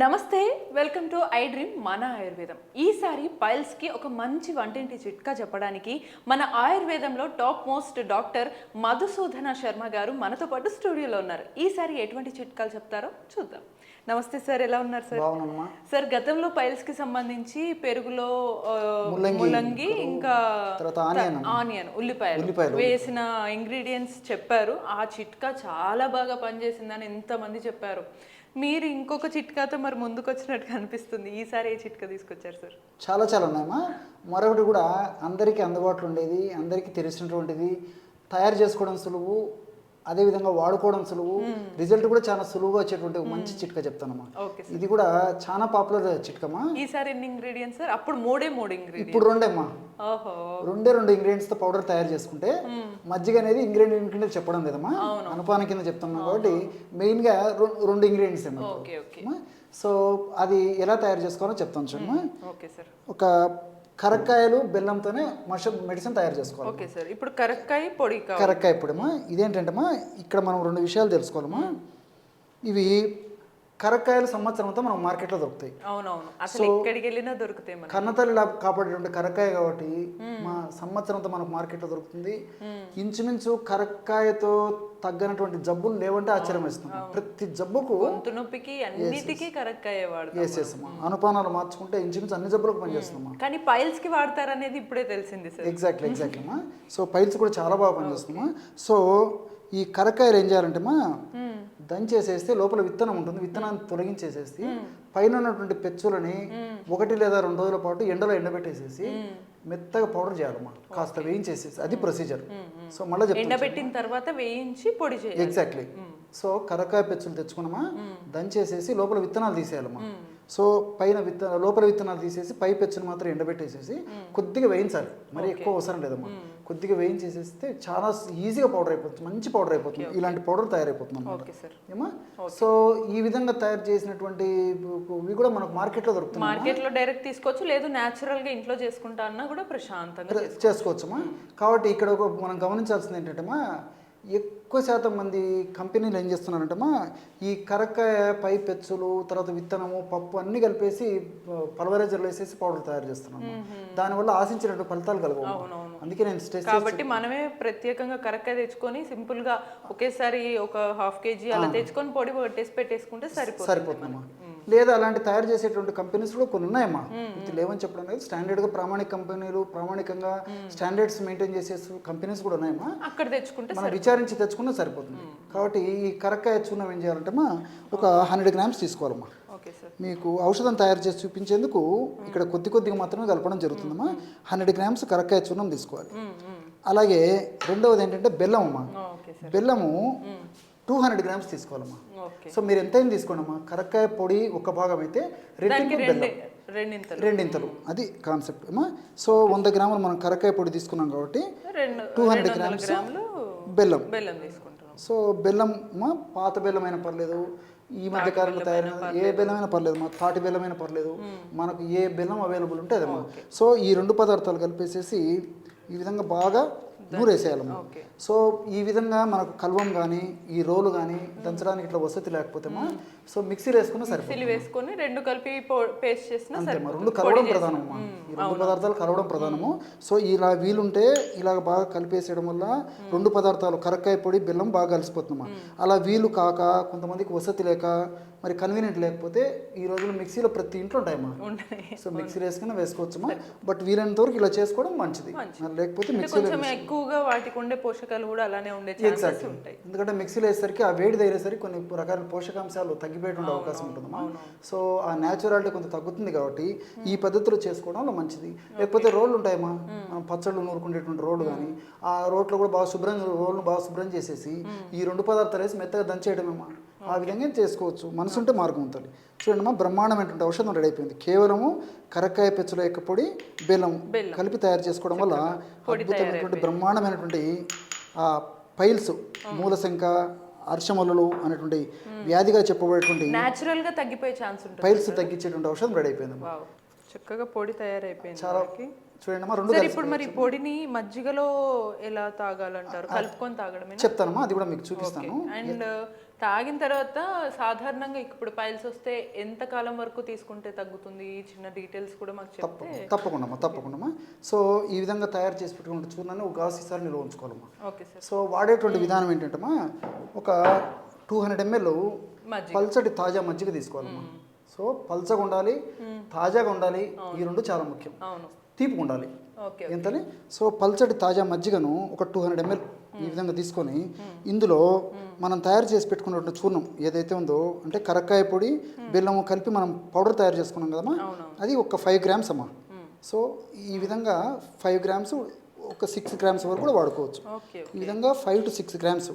నమస్తే welcome to I dream మన ఆయుర్వేదం. ఈసారి పైల్స్కి ఒక మంచి వంటింటి చిట్కా చెప్పడానికి మన ఆయుర్వేదంలో top most doctor Madhusudana Sharma గారు మనతో పాటు స్టూడియోలో ఉన్నారు. ఈసారి ఎటువంటి చిట్కాలు చెప్తారో చూద్దాం. నమస్తే సార్ ఎలా ఉన్నారు సార్? సార్ గతంలో పైల్స్కి సంబంధించి పెరుగులో ముల్లంగి, ఇంకా ఆనియన్ ఉల్లిపాయలు. వేసిన ఇంగ్రీడియంట్స్ చెప్పారు. ఆ చిట్కా చాలా బాగా పనిచేసిందని ఎంతమంది చెప్పారు. మీరు ఇంకొక చిట్కాతో మరి ముందుకు వచ్చినట్టు అనిపిస్తుంది ఈసారి ఏ చిట్కా తీసుకొచ్చారు సార్? చాలా చాలా ఉన్నాయమ్మా మరొకటి కూడా అందరికీ అందుబాటులో ఉండేది అందరికీ తెలిసినటువంటిది తయారు చేసుకోవడం సులువు అదేవిధంగా వాడుకోవడం సులువు రిజల్ట్ కూడా చాలా సులువుగా వచ్చేటువంటి మంచి చిట్కా చెప్తానమ్మా. ఇది కూడా చాలా పాపులర్ చిట్కమ్మా. ఈసారి ఎన్ని ఇంగ్రీడియంట్స్ సార్? అప్పుడు మూడే మూడు ఇంగ్రీడియంట్ ఇప్పుడు రెండేమ్మా. ఓహో. రెండే రెండు ingredients తో పౌడర్ తయారు చేసుకుంటే మజ్జిగ అనేది ఇంగ్రీడియంట్ కింద చెప్పడం లేదమ్మా. అనుపాన కింద చెప్తున్నాం కాబట్టి మెయిన్గా రెం- రెండు ఇంగ్రీడియంట్స్ ఏమో సో అది ఎలా తయారు చేసుకోవాలో చెప్తాను చూడమ్మా. Okay sir. ఒక కరక్కాయలు బెల్లంతోనే మష మెడిసిన్ తయారు చేసుకోవాలి. Okay sir. ఇప్పుడు కరక్కాయ పొడి కరక్కాయ ఇప్పుడమ్మా ఇదేంటంటేమ్మా ఇక్కడ మనం రెండు విషయాలు తెలుసుకోవాలమ్మా ఇవి కరక్కాయలు సంవత్సరం అంతా మనం మార్కెట్లో దొరుకుతాయి. అవునవును. అసలు ఎక్కడికి వెళ్ళినా దొరుకుతాయి కన్నతల్లి కాపాడేటువంటి కరక్కాయ కాబట్టి మా సంవత్సరం అంతా మనకు మార్కెట్లో దొరుకుతుంది. ఇంచుమించు కరక్కాయతో తగ్గనటువంటి జబ్బులు లేవంటే ఆశ్చర్యం వేస్తుంది ప్రతి జబ్బుకు నొప్పికి అన్నిటికీ కరక్కాయ వాడతాం అనుపానాలు మార్చుకుంటే ఇంచుమించు అన్ని జబ్బులకు పనిచేస్తున్నామా కానీ పైల్స్కి వాడతారనేది ఇప్పుడే తెలిసింది ఎగ్జాక్ట్లీ ఎగ్జాక్ట్లీ సో పైల్స్ కూడా చాలా బాగా పనిచేస్తుందమ్మా సో ఈ కరక్కాయలు ఏం చేయాలంటే అమ్మా దంచేసేస్తే లోపల విత్తనం ఉంటుంది. విత్తనాన్ని తొలగించేసేసి పైన ఉన్నటువంటి పెచ్చులని ఒకటి లేదా రెండు రోజుల పాటు ఎండలో ఎండబెట్టేసేసి మెత్తగా పౌడర్ చేయాలమ్మా కాస్త వేయించేసేసి. అది ప్రొసీజర్. సో మళ్ళీ ఎండబెట్టిన తర్వాత వేయించి పొడి చేయాలి. ఎగ్జాక్ట్లీ సో కరక్కాయ పెచ్చులు తెచ్చుకున్నామా? దంచేసేసి లోపల విత్తనాలు తీసేయాలమ్మా సో పైన విత్త లోపల విత్తనాలు తీసేసి పై పెచ్చును మాత్రం ఎండబెట్టేసేసి కొద్దిగా వేయించాలి. మరి ఎక్కువ అవసరం లేదమ్మా కొద్దిగా వేయించేసేస్తే చాలా ఈజీగా పౌడర్ అయిపోతుంది మంచి పౌడర్ అయిపోతుంది. ఇలాంటి పౌడర్ తయారైపోతుంది సార్. ఏమా సో ఈ విధంగా తయారు చేసినటువంటి ఇవి కూడా మనకు మార్కెట్లో దొరుకుతున్నాయి? మార్కెట్లో డైరెక్ట్ తీసుకోవచ్చు లేదు న్యాచురల్గా ఇంట్లో చేసుకుంటా అన్నా కూడా ప్రశాంతంగా చేసుకోవచ్చమ్మా. కాబట్టి ఇక్కడ ఒక మనం గమనించాల్సింది ఏంటంటేమా ఎక్కువ శాతం మంది కంపెనీలు ఏం చేస్తున్నారంటమ్మా ఈ కరక్కాయ పై పెచ్చులు తర్వాత విత్తనము పప్పు అన్ని కలిపేసి పల్వరైజర్లు వేసేసి పౌడర్ తయారు చేస్తున్నాము. దానివల్ల ఆశించినటువంటి ఫలితాలు కలగవు. అందుకే నేను స్టేజ్ కాబట్టి మనమే ప్రత్యేకంగా కరక్కాయ తెచ్చుకొని సింపుల్గా ఒకేసారి ఒక హాఫ్ కేజీ అలా తెచ్చుకొని పొడి పట్టేసి పెట్టేసుకుంటే సరిపోతుంది. సరిపోతుందమ్మా. లేదా అలాంటి తయారు చేసేటువంటి కంపెనీస్ కూడా కొన్ని ఉన్నాయమ్మా. ఇది లేవని చెప్పడం లేదు. స్టాండర్డ్గా ప్రామాణిక కంపెనీలు ప్రామాణికంగా స్టాండర్డ్స్ మెయింటైన్ చేసే కంపెనీస్ కూడా ఉన్నాయమ్మా. అక్కడ తెచ్చుకుంటే మనం విచారించి తెచ్చుకున్నా సరిపోతుంది. కాబట్టి ఈ కరక్కాయ చూర్ణం ఏం చేయాలంటే ఒక హండ్రెడ్ గ్రామ్స్ తీసుకోవాలమ్మా. మీకు ఔషధం తయారు చేసి చూపించేందుకు ఇక్కడ కొద్ది కొద్దిగా మాత్రమే కలపడం జరుగుతుందమ్మా. హండ్రెడ్ గ్రామ్స్ కరక్కాయ చూర్ణం తీసుకోవాలి. అలాగే రెండవది ఏంటంటే బెల్లం అమ్మా బెల్లము టూ హండ్రెడ్ గ్రామ్స్ తీసుకోవాలమ్మా. సో మీరు ఎంతైనా తీసుకోండి అమ్మా కరక్కాయ పొడి ఒక భాగం అయితే రెట్టింపు బెల్లం. రెండింతలు. రెండింతలు. అది కాన్సెప్ట్ అమ్మా సో వంద గ్రాములు మనం కరక్కాయ పొడి తీసుకున్నాం కాబట్టి టూ హండ్రెడ్ గ్రామ్స్ బెల్లం. బెల్లం సో బెల్లం మా పాత బెల్లమైనా పర్లేదు. ఈ మధ్య కాలంలో తయారైన ఏ బెల్లమైనా పర్లేదు. మా తాటి బెల్లమైనా పర్లేదు. మనకు ఏ బెల్లం అవైలబుల్ ఉంటే అదమ్మా సో ఈ రెండు పదార్థాలు కలిపేసేసి ఈ విధంగా బాగా నూరేసేయాలమ్మా సో ఈ విధంగా మనకు కల్వం కానీ ఈ రోలు కానీ దంచడానికి ఇట్లా వసతి లేకపోతేమా సో మిక్సీలో వేసుకున్నా సరిపోతుంది. మిక్సీలు వేసుకొని రెండు కలిపి పేస్ట్ చేసిన రెండు కలవడం ప్రధానమ్మా ఈ రెండు పదార్థాలు కలవడం ప్రధానము. సో ఇలా వీలుంటే ఇలాగ బాగా కలిపేసేయడం వల్ల రెండు పదార్థాలు కరక్కాయ పొడి బెల్లం బాగా కలిసిపోతుందమ్మా అలా వీలు కాక కొంతమందికి వసతి లేక మరి కన్వీనియంట్ లేకపోతే ఈ రోజుల్లో మిక్సీలో ప్రతి ఇంట్లో ఉంటాయమ్మా ఉంటాయి. సో మిక్సీలో వేసుకుని వేసుకోవచ్చమ్మా బట్ వీలైనంత వరకు ఇలా చేసుకోవడం మంచిది. లేకపోతే మిక్సీలో కొంచెం ఎక్కువగా వాటికి ఉండే పోషకాలు కూడా అలానే ఉండే ఛాన్సెస్ ఉంటాయి. ఎందుకంటే మిక్సీలో వేసేసరికి ఆ వేడి తగిలేసరికి కొన్ని రకాల పోషకాంశాలు తగ్గిపోయేటువంటి అవకాశం ఉంటుందమ్మా సో ఆ న్యాచురాలిటీ కొంత తగ్గుతుంది కాబట్టి ఈ పద్ధతిలో చేసుకోవడంలో మంచిది. లేకపోతే రోళ్ళు ఉంటాయమ్మా. మనం పచ్చళ్ళు నూరుకునేటువంటి రోడ్లు కానీ ఆ రోట్లో కూడా బాగా శుభ్రం రోడ్లు బాగా శుభ్రం చేసేసి ఈ రెండు పదార్థాలు వేసి మెత్తగా దంచేయడమేమా. ఆ విధంగా చేసుకోవచ్చు. మనసు ఉంటే మార్గం ఉంటుంది. చూడండి మా బ్రహ్మాండమైనటువంటి ఔషధం రెడీ అయిపోయింది. కేవలము కరక్కాయ పెచ్చుల యొక్క పొడి బెల్లం కలిపి తయారు చేసుకోవడం వల్ల అద్భుతమైనటువంటి బ్రహ్మాండమైనటువంటి ఆ పైల్స్ మూలశంక అర్షమల్లులు అనేటువంటి వ్యాధిగా చెప్పబడేటువంటి న్యాచురల్గా తగ్గిపోయే ఛాన్స్ ఉంటుంది పైల్స్ తగ్గించేటువంటి ఔషధం రెడీ అయిపోయింది చక్కగా పొడి తయారైపోయింది చాలా చూడండి రెండు ఇప్పుడు మరి పొడిని మజ్జిగలో ఎలా తాగాలంటారు? కలుపుకొని తాగడమే చెప్తానమ్మా అది కూడా మీకు చూపిస్తాను. అండ్ తాగిన తర్వాత సాధారణంగా ఇప్పుడు పైల్స్ వస్తే ఎంత కాలం వరకు తీసుకుంటే తగ్గుతుంది? చిన్న డీటెయిల్స్ కూడా మాకు చెప్తే తప్పకుండా తప్పకుండా సో ఈ విధంగా తయారు చేసి పెట్టుకుంటే చూడని ఒక గాజు సీసాలు నిల్వ ఉంచుకోవాలమ్మా. Okay sir. సో వాడేటువంటి విధానం ఏంటంటేమ్మా ఒక టూ హండ్రెడ్ ఎంఎల్. పల్చటి తాజా మజ్జిగ తీసుకోవాలమ్మా. సో పల్చగా ఉండాలి తాజాగా ఉండాలి ఈ రెండు చాలా ముఖ్యం. తీపిగా ఉండాలి. ఎంతని సో పల్చటి తాజా మజ్జిగను ఒక టూ హండ్రెడ్ ఎంఎల్ ఈ విధంగా తీసుకొని ఇందులో మనం తయారు చేసి పెట్టుకున్నటువంటి చూర్ణం ఏదైతే ఉందో అంటే కరక్కాయ పొడి బెల్లము కలిపి మనం పౌడర్ తయారు చేసుకున్నాం కదమ్మా? అది ఒక ఫైవ్ గ్రామ్స్ అమ్మా. సో ఈ విధంగా ఫైవ్ గ్రామ్స్ ఒక సిక్స్ గ్రామ్స్ వరకు కూడా వాడుకోవచ్చు. ఈ విధంగా ఫైవ్ టు సిక్స్ గ్రామ్స్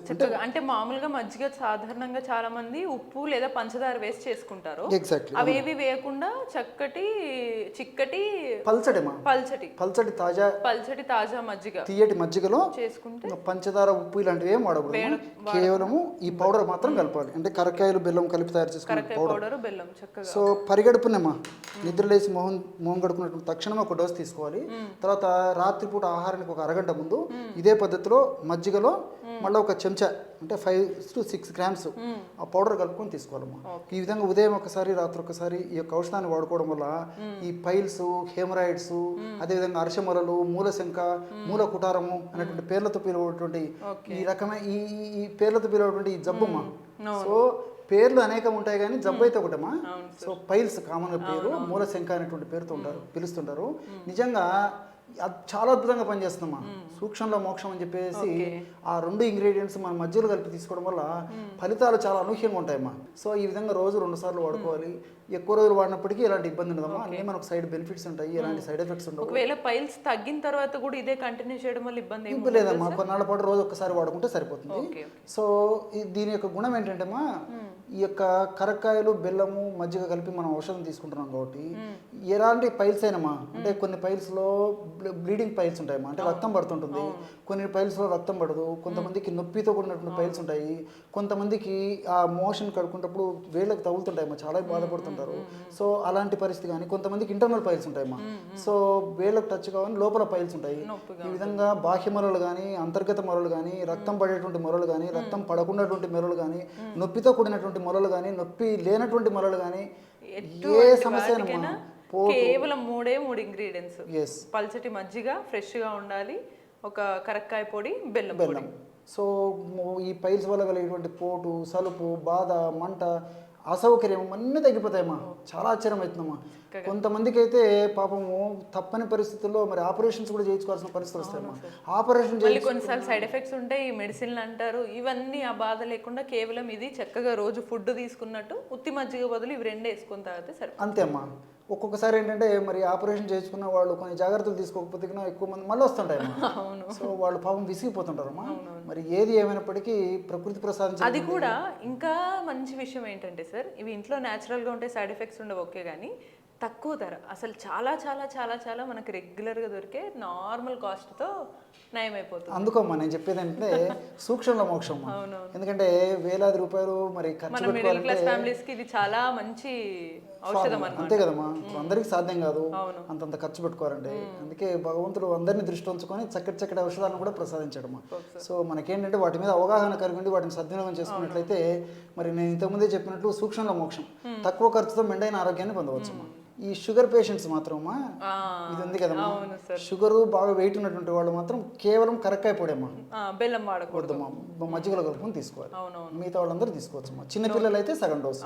అంటే మామూలుగా మజ్జిగ సాధారణంగా చాలా మంది ఉప్పు లేదా పంచదార వేసి చేసుకుంటారు. ఎగ్జాక్ట్లీ అవేవి వేయకుండా చక్కటి చిక్కటి పల్చడేమా పల్చటి. పల్చటి తాజా పల్చటి తాజా మజ్జిగ తీయటి మజ్జిగలో చేసుకుంటే పంచదార ఉప్పు ఇలాంటివి ఏం వాడకూడదు. కేవలము ఈ పౌడర్ మాత్రం కలపాలి. అంటే కరక్కాయలు బెల్లం కలిపి తయారు చేసుకున్న పౌడర్. బెల్లం చక్కగా. సో పరిగడుపునేమా నిద్రలేసి మొహం మొహం కడుకున్నట్టు తక్షణమే ఒక డోస్ తీసుకోవాలి. తర్వాత రాత్రిపూట ఆహారానికి ఒక అరగంట ముందు ఇదే పద్ధతిలో మజ్జిగలో మళ్ళీ ఒక చెంచా అంటే ఫైవ్ టు సిక్స్ గ్రామ్స్ ఆ పౌడర్ కలుపుకొని తీసుకోవాలమ్మా. ఈ విధంగా ఉదయం ఒకసారి రాత్రి ఒకసారి ఈ యొక్క ఔషధాన్ని వాడుకోవడం వల్ల ఈ పైల్స్ హెమరాయిడ్స్ అదేవిధంగా అర్షమలలు మూలశంక మూల కుటారము అనేటువంటి పేర్లతో పిలువటువంటి ఈ రకమైన ఈ ఈ- పేర్లతో పిలువటువంటి ఈ జబ్బుమ్మా సో పేర్లు అనేకం ఉంటాయి కానీ జబ్బు అయితే ఒకటమ్మా. సో పైల్స్ కామన్ పేరు మూలశంక అనేటువంటి పేరుతో ఉంటారు పిలుస్తుంటారు. నిజంగా చాలా అద్భుతంగా పనిచేస్తుందమ్మా. సూక్ష్మంలో మోక్షం అని చెప్పేసి ఆ రెండు ఇంగ్రీడియంట్స్ మన మధ్యలో కలిపి తీసుకోవడం వల్ల ఫలితాలు చాలా అనూహ్యంగా ఉంటాయమ్మా. సో ఈ విధంగా రోజు రెండు సార్లు వాడుకోవాలి. ఎక్కువ రోజులు వాడినప్పటికీ ఎలాంటి ఇబ్బంది ఉండదమ్మా అన్నీ మనకు సైడ్ బెనిఫిట్స్ ఉంటాయి ఎలాంటి సైడ్ ఎఫెక్ట్స్ ఉండవు. ఒకవేళ పైల్స్ తగ్గిన తర్వాత కూడా ఇదే కంటిన్యూ చేయడం వల్ల ఇబ్బంది ఇంపు లేదమ్మా కొన్నాళ్ళ పాటు రోజు ఒక్కసారి వాడుకుంటే సరిపోతుంది. సో దీని యొక్క గుణం ఏంటంటేమా ఈ యొక్క కరక్కాయలు బెల్లము మజ్జిగ కలిపి మనం ఔషధం తీసుకుంటున్నాం కాబట్టి ఎలాంటి పైల్స్ అయినమా అంటే కొన్ని పైల్స్లో బ్లీడింగ్ పైల్స్ ఉంటాయమ్మా అంటే రక్తం పడుతుంటుంది. కొన్ని పైల్స్లో రక్తం పడదు. కొంతమందికి నొప్పితో కూడినటువంటి పైల్స్ ఉంటాయి. కొంతమందికి ఆ మోషన్ కడుకున్నప్పుడు వేళ్ళకి తగులుతుంటాయమ్మా చాలా బాధపడుతుంటారు. సో అలాంటి పరిస్థితి కానీ కొంతమందికి ఇంటర్నల్ పైల్స్ ఉంటాయమ్మా సో వేళ్ళకి టచ్ కావాలి లోపల పైల్స్ ఉంటాయి. ఈ విధంగా బాహ్య మొరలు కానీ అంతర్గత మొరలు కానీ రక్తం పడేటువంటి మొరలు కానీ రక్తం పడకున్నటువంటి మొరలు కానీ నొప్పితో కూడినటువంటి మొరలు కానీ నొప్పి లేనటువంటి మొరలు కానీ ఏ సమస్య కేవలం మూడే మూడు ఇంగ్రీడియంట్స్. పల్చటి మజ్జిగ ఫ్రెష్గా ఉండాలి ఒక కరక్కాయ పొడి బెల్లం బెల్లం. సో ఈ పైల్స్ వల్ల కలిగేటువంటి పోటు సలుపు బాధ మంట అసౌకర్యం అన్నీ తగ్గిపోతాయమ్మా. చాలా ఆశ్చర్యం అవుతుందమ్మా. కొంతమందికి అయితే పాపము తప్పని పరిస్థితుల్లో మరి ఆపరేషన్స్ కూడా చేయించుకోవాల్సిన పరిస్థితులు వస్తాయమ్మా ఆపరేషన్ మళ్ళీ కొన్నిసార్లు సైడ్ ఎఫెక్ట్స్ ఉంటాయి ఈ మెడిసిన్లు అంటారు. ఇవన్నీ ఆ బాధ లేకుండా కేవలం ఇది చక్కగా రోజు ఫుడ్ తీసుకున్నట్టు ఉత్తి మజ్జిగ బదులు ఇవి రెండు వేసుకొని తాగితే సరే అంతే అమ్మా. ఒక్కొక్కసారి ఏంటంటే మరి ఆపరేషన్ చేసుకున్న వాళ్ళు కొన్ని జాగ్రత్తలు తీసుకోకపోతే ఎక్కువ మంది మళ్ళీ వస్తుంటాయి సో వాళ్ళు పాపం విసిగిపోతుంటారమ్మా మరి ఏది ఏమైనప్పటికీ ప్రకృతి ప్రసాదించిన అది కూడా ఇంకా మంచి విషయం ఏంటంటే సార్ ఇవి ఇంట్లో natural గా ఉంటే సైడ్ ఎఫెక్ట్స్ ఉండవు ఓకే కానీ తక్కువ ధర. అసలు చాలా చాలా చాలా చాలా మనకు regular గా దొరికే నార్మల్తో నయం అయిపోతుంది అందుకోమ్మా నేను చెప్పేది ఏంటంటే సూక్ష్మంలో మోక్షం ఎందుకంటే వేలాది రూపాయలు మరి ఖర్చు మిడిల్ క్లాస్ ఫ్యామిలీస్కి ఇది చాలా మంచి ఔషధం అంతే కదమ్మా. అందరికి సాధ్యం కాదు అంతంత ఖర్చు పెట్టుకోవాలంటే. అందుకే భగవంతుడు అందరినీ దృష్టి ఉంచుకొని చక్కటి చక్కటి ఔషధాలను కూడా ప్రసాదించడమ్మా సో మనకేంటంటే వాటి మీద అవగాహన కలిగి ఉండి వాటిని సద్వినియోగం చేసుకున్నట్లయితే మరి నేను ఇంతకుముందే చెప్పినట్టు సూక్ష్మంలో మోక్షం. తక్కువ ఖర్చుతో మెండైన ఆరోగ్యాన్ని పొందవచ్చమ్మా. ఈ షుగర్ పేషెంట్స్ మాత్రమా? ఇది ఉంది కదమ్మా. సార్. షుగర్ బాగా వెయిట్ ఉన్నటువంటి వాళ్ళు మాత్రం కేవలం కరక్కాయ పొడేమ్మా. బెల్లం వాడకూడదు. మజ్జిగలో కలుపుకొని తీసుకోవాలి. మిగతా వాళ్ళందరూ తీసుకోవచ్చమ్మా. చిన్నపిల్లలు అయితే సగం డోసు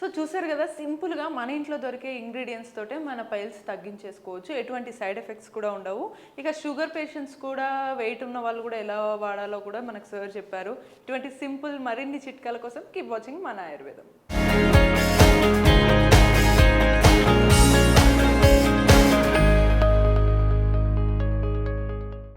సో చూసారు కదా సింపుల్గా మన ఇంట్లో దొరికే ఇంగ్రీడియంట్స్ తోటే మన పైల్స్ తగ్గించేసుకోవచ్చు. ఎటువంటి సైడ్ ఎఫెక్ట్స్ కూడా ఉండవు. ఇక షుగర్ పేషెంట్స్ కూడా వెయిట్ ఉన్న వాళ్ళు కూడా ఎలా వాడాలో కూడా మనకు సార్ చెప్పారు. ఇటువంటి సింపుల్ మరిన్ని చిట్కాల కోసం కీప్ వాచింగ్ మన ఆయుర్వేదం.